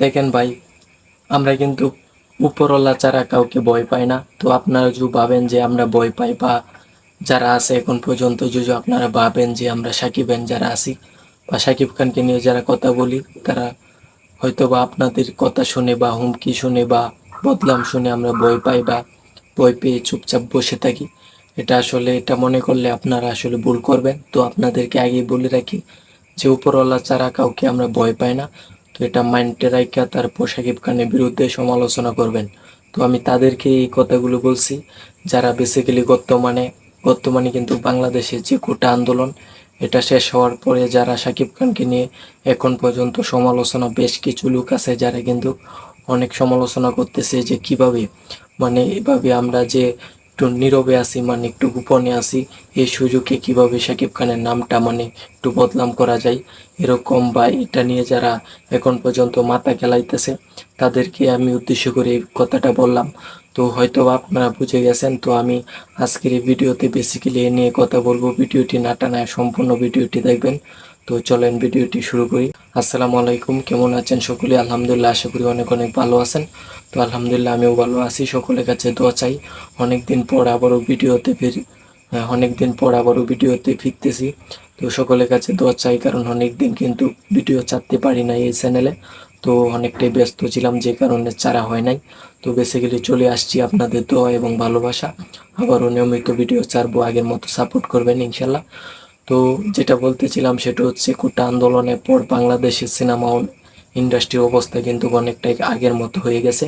দেখেন ভাই, আমরা কিন্তু উপরওয়ালা ছাড়া কাউকে ভয় পাই না, তো আপনারা যদি ভাবেন যে আমরা ভয় পাই বা যারা আছে এখন পর্যন্ত, যদি আপনারা ভাবেন যে আমরা সাকিব খান যারা আছি বা সাকিব খানকে নিয়ে যারা কথা বলি, তারা হয়তো বা আপনাদের কথা শুনে বা হুমকি শুনে বা বদলাম শুনে আমরা ভয় পাই বা ভয় পেয়ে চুপচাপ বসে থাকি। এটা আসলে, এটা মনে করলে আপনারা আসলে ভুল করবেন। তো আপনাদেরকে আগেই বলে রাখি যে উপরওয়ালা ছাড়া কাউকে আমরা ভয় পাই না এটা মাইন্ডে রাখা তারপর সাকিব খানের বিরুদ্ধে সমালোচনা করবেন। তো আমি তাদেরকে এই কথাগুলো বলছি, যারা বেসিক্যালি বর্তমানে বর্তমানে কিন্তু বাংলাদেশে যে কোটা আন্দোলন, এটা শেষ হওয়ার পরে যারা সাকিব খানকে নিয়ে এখন পর্যন্ত সমালোচনা বেশ কিছু লোক আছে, যারা কিন্তু অনেক সমালোচনা করতেছে যে কীভাবে মানে এভাবে আমরা যে একটু নীরবে আসি মানে একটু গোপনে আছি। এই সুযোগে কীভাবে সাকিব খানের নামটা মানে একটু বদনাম করা যায়? এরকম বা এটা নিয়ে যারা এখন পর্যন্ত মাথা খেলাইতেছে, তাদেরকে আমি উদ্দেশ্য করে এই কথাটা বললাম। তো হয়তো আপনারা বুঝে গেছেন, তো আমি আজকের এই ভিডিওতে বেসিক্যালি এ নিয়ে কথা বলব। ভিডিওটি না টানায় সম্পূর্ণ ভিডিওটি দেখবেন। তো চলেন ভিডিওটি শুরু করি। আসসালামু আলাইকুম, কেমন আছেন সকলে? আলহামদুলিল্লাহ, আশা করি অনেক অনেক ভালো আছেন। তো আলহামদুলিল্লাহ, আমিও ভালো আছি। সকলের কাছে দোয়া চাই। অনেক দিন পর আবারও ভিডিওতে ফির অনেক দিন পর আবারও ভিডিওতে ফিরতেছি। তো সকলের কাছে দোয়া চাই, কারণ অনেক দিন কিন্তু ভিডিও ছাড়তে পারি না এই চ্যানেলে। তো অনেকটাই ব্যস্ত ছিলাম, যে কারণে চারা হয় নাই। তো বেসিক্যালি চলে আসছি আপনাদের দোয়া এবং ভালোবাসা। আবারও নিয়মিত ভিডিও ছাড়বো, আগের মতো সাপোর্ট করবেন, ইনশাল্লাহ। তো যেটা বলতেছিলাম সেটা হচ্ছে কোটা আন্দোলনের পর বাংলাদেশের সিনেমা ইন্ডাস্ট্রির অবস্থা কিন্তু অনেকটাই আগের মতো হয়ে গেছে।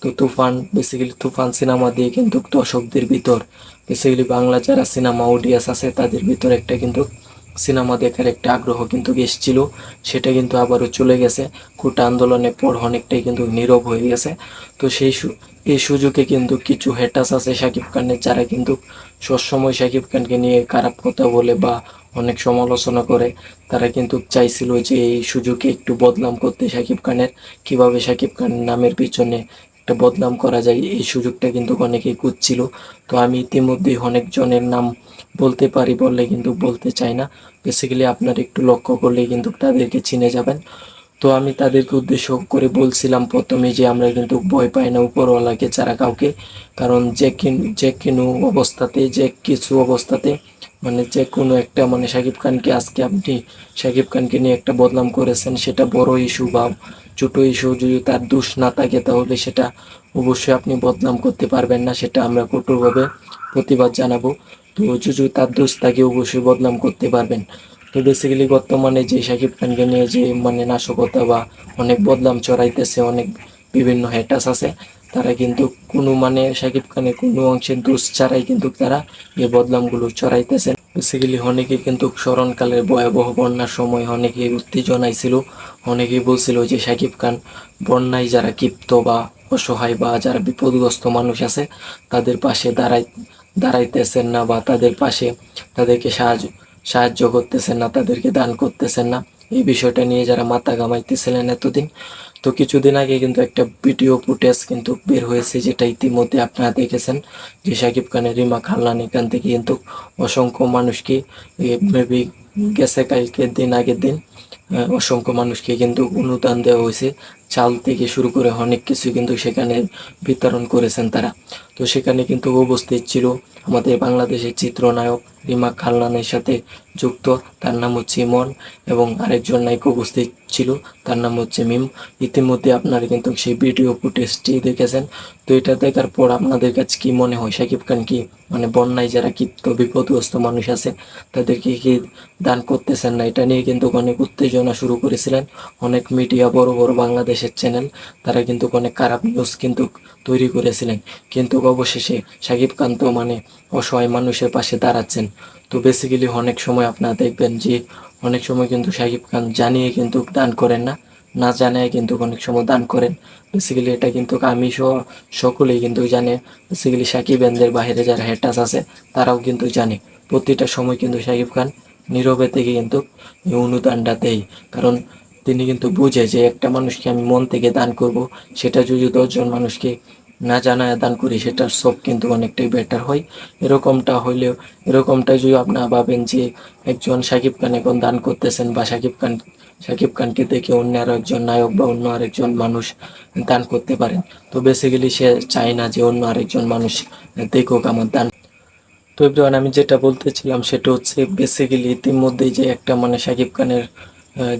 তো তুফান বেসিক্যালি তুফান সিনেমা দিয়ে কিন্তু দর্শকদের ভিতর বেসিক্যালি বাংলা যারা সিনেমা অডিয়েন্স আছে তাদের ভিতর একটা কিন্তু সিনেমা দেখার একটা আগ্রহ কিন্তু এসেছিল, সেটা কিন্তু আবারও চলে গেছে। কোটা আন্দোলনের পর অনেকটাই কিন্তু নীরব হয়ে গেছে। তো সেই এই সুযোগে কিন্তু কিছু হেটাস আছে শাকিব খানের, যারা কিন্তু সবসময় শাকিব খানকে নিয়ে খারাপ কথা বলে বা অনেক সমালোচনা করে। তারা কিন্তু চাইছিল যে এই সুযোগে একটু বদনাম করতে শাকিব খানের। কীভাবে শাকিব খানের নামের পিছনে একটা বদনাম করা যায়, এই সুযোগটা কিন্তু অনেকেই খুঁজছিল। তো আমি ইতিমধ্যেই অনেকজনের নাম বলতে পারি বললে কিন্তু বলতে চাই না। বেসিক্যালি আপনার একটু লক্ষ্য করলে কিন্তু তাদেরকে চিনে যাবেন। তো আমি তাদেরকে উদ্দেশ্য করে বলছিলাম প্রথমে যে আমরা কিন্তু ভয় পাই না উপরওয়ালাকে ছাড়া কাউকে। কারণ যে যে কোনো অবস্থাতে, যে কিছু অবস্থাতে মানে যে কোনো একটা মানে শাকিব খানকে আজকে আপনি, শাকিব খানকে নিয়ে একটা বদনাম করেছেন, সেটা বড় ইস্যু বা ছোট ইস্যু যদি তার দোষ না থাকে তাহলে সেটা অবশ্যই আপনি বদনাম করতে পারবেন না, সেটা আমরা কঠোরভাবে প্রতিবাদ জানাব। তো যদি তার দোষ থাকে অবশ্যই বদনাম করতে পারবেন। তো বেসিক্যালি বর্তমানে যে শাকিব খানকে নিয়ে যে মানে নাশকতা বা অনেক বদনাম চড়াইতেছে অনেক বিভিন্ন হ্যাটাস আছে তারা কিন্তু কোনো মানে শাকিব খানের কোনো অংশের দোষ ছাড়াই কিন্তু তারা এই বদনামগুলো চড়াইতেছেন বেসিক্যালি অনেকে কিন্তু স্মরণকালের ভয়াবহ বন্যার সময় অনেকে উত্তেজনায় ছিল। অনেকেই বলছিল যে শাকিব খান বন্যায় যারা ক্ষিপ্ত বা অসহায় বা যারা বিপদগ্রস্ত মানুষ আছে, তাদের পাশে দাঁড়াই, দাঁড়াইতেছেন না বা তাদের পাশে তাদেরকে সাহায্য সাহায্য করতেছেন না, তাদেরকে দান করতেছেন না। এই বিষয়টা নিয়ে যারা মাথা ঘামাইতেছিলেন এতদিন তো কিছুদিন আগে কিন্তু একটা ভিডিও ফুটেজ কিন্তু বের হয়েছে, যেটা ইতিমধ্যে আপনারা দেখেছেন যে শাকিব খানের, রিমা খানলান এখান থেকে কিন্তু অসংখ্য মানুষকে মেবি গেছে কালকের দিন আগের দিন অসংখ্য মানুষকে কিন্তু অনুদান দেওয়া হয়েছে। চাল থেকে শুরু করে অনেক কিছু কিন্তু সেখানে বিতরণ করেছেন তারা। তো সেখানে কিন্তু উপস্থিত ছিল আমাদের বাংলাদেশের চিত্রনায়ক রিমা খানলানের সাথে যুক্ত, তার নাম হচ্ছে ইমন, এবং আরেকজন নায়ক উপস্থিত ছিল, তার নাম হচ্ছে মিম। ইতিমধ্যে আপনারা কিন্তু সেই ভিডিও ফুটেজটি দেখেছেন। তো এটা দেখার পর আপনাদের কাছে কি মনে হয়? শাকিব খান কি মানে বন্যায় যারা ক্ষিপ্ত বিপদগ্রস্ত মানুষ আছে, তাদেরকে কি দান করতেছেন না? এটা নিয়ে কিন্তু অনেক উত্তেজনা শুরু করেছিলেন। অনেক মিডিয়া, বড় বড় বাংলাদেশের চ্যানেল তারা কিন্তু অনেক খারাপ নিউজ কিন্তু তৈরি করেছিলেন। কিন্তু অবশেষে শাকিব খান তো মানে অসহায় মানুষের পাশে দাঁড়াচ্ছেন। তো বেসিক্যালি অনেক সময় আপনারা দেখবেন যে অনেক সময় কিন্তু শাকিব খান জানিয়ে কিন্তু দান করেন না না জানায় কিন্তু অনেক সময় দান করেন। বেসিক্যালি এটা কিন্তু আমি সহ, সকলেই কিন্তু জানে। বেসিক্যালি সাকিব এনদের বাইরে যারা হেটাস আছে, তারাও কিন্তু জানে। প্রতিটা সময় কিন্তু শাকিব খান নীরবে থেকে কিন্তু অনুদানটা দেয়। কারণ তিনি কিন্তু বুঝে যে একটা মানুষকে আমি মন থেকে দান করব, সেটা যদি দশজন মানুষকে না জানায় দান করি, সেটার সব কিন্তু অনেকটাই বেটার হয়। এরকমটা হইলেও এরকমটা যদি আপনারা ভাবেন যে একজন সাকিব খান এখন দান করতেছেন বা সাকিব খান শাকিব খানকে দেখে অন্য আরও একজন নায়ক বা অন্য আরেকজন মানুষ দান করতে পারেন, তো বেসিক্যালি সে চায় না যে অন্য আরেকজন মানুষ দেখুক আমার দান। তো এভরিওয়ান আমি যেটা বলতেছিলাম সেটা হচ্ছে বেসিক্যালি ইতিমধ্যেই যে একটা মানে শাকিব খানের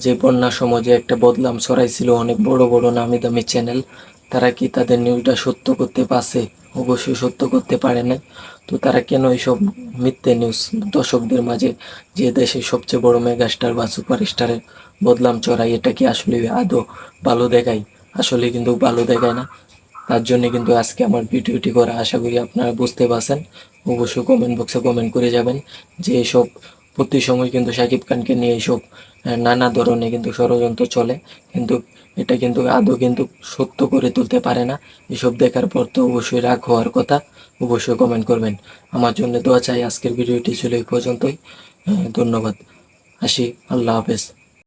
যে বন্যা সময় যে একটা বদলাম, ছড়াইছিল অনেক বড় বড় নামি দামি চ্যানেল তারা কি তাদের নিউজটা সত্য করতে পারছে? অবশ্যই সত্য করতে পারে না তো তারা কেন এইসব মিথ্যে নিউজ দর্শকদের মাঝে যে দেশের সবচেয়ে বড় মেগাস্টার বা সুপারস্টারের বদলাম চড়াই, এটা কি আসলে আদৌ ভালো দেখায়? আসলে কিন্তু ভালো দেখায় না। তার জন্য কিন্তু আজকে আমার ভিডিওটি করা আশা করি আপনারা বুঝতে পারছেন। অবশ্যই কমেন্ট বক্সে কমেন্ট করে যাবেন যে এসব প্রতি সময় কিন্তু সাকিব খানকে নিয়ে এইসব নানা ধরনের কিন্তু ষড়যন্ত্র চলে। কিন্তু এটা কিন্তু আদৌ কিন্তু সত্য করে তুলতে পারে না। এসব দেখার পর তো অবশ্যই রাগ হওয়ার কথা, অবশ্যই কমেন্ট করবেন। আমার জন্য দোয়া চাই আজকের ভিডিওটি ছিল এই পর্যন্তই। ধন্যবাদ। আসি, আল্লাহ হাফেজ।